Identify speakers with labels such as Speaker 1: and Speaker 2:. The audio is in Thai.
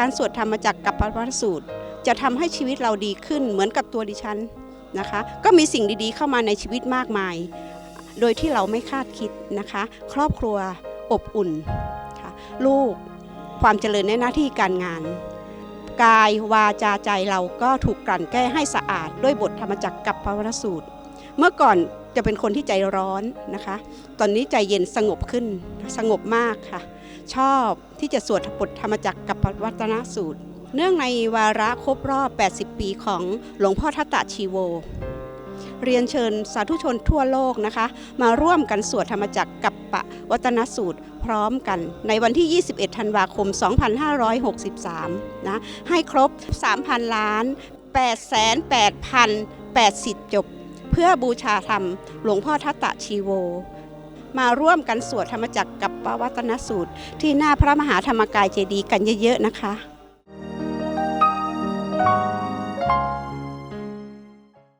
Speaker 1: การสวดธรรมจักรกับปวัตสูตร จะทำให้ชีวิตเราดีขึ้นเหมือนกับตัวดิฉันนะคะ ก็มีสิ่งดีๆเข้ามาในชีวิตมากมาย โดยที่เราไม่คาดคิดนะคะ ครอบครัวอบอุ่นค่ะลูกความเจริญในหน้าที่การงาน กายวาจาใจเราก็ถูกกลั่นแก้ให้สะอาด ด้วยบทธรรมจักรกับปวัตสูตร เมื่อก่อนจะเป็นคนที่ใจร้อนนะคะ ตอนนี้ใจเย็นสงบขึ้นสงบมากค่ะ ชอบที่จะสวดบทธรรมจักรกับวัตนสูตร เนื่องในวาระครบรอบ 80 ปีของหลวงพ่อทัตตะชีโว เรียนเชิญสาธุชนทั่วโลกนะคะ มาร่วมกันสวดธรรมจักรกับปะวัตนสูตรพร้อมกัน ในวันที่ 21 ธันวาคม 2563 นะ ให้ครบ 3,000 ล้าน 8,8,080 จบ เพื่อบูชาธรรมหลวงพ่อทัตตะชีโว มาร่วมกันสวดธรรมจักรกับปวัตนสูตร ที่หน้าพระมหาธรรมกายเจดีย์กันเยอะๆนะคะ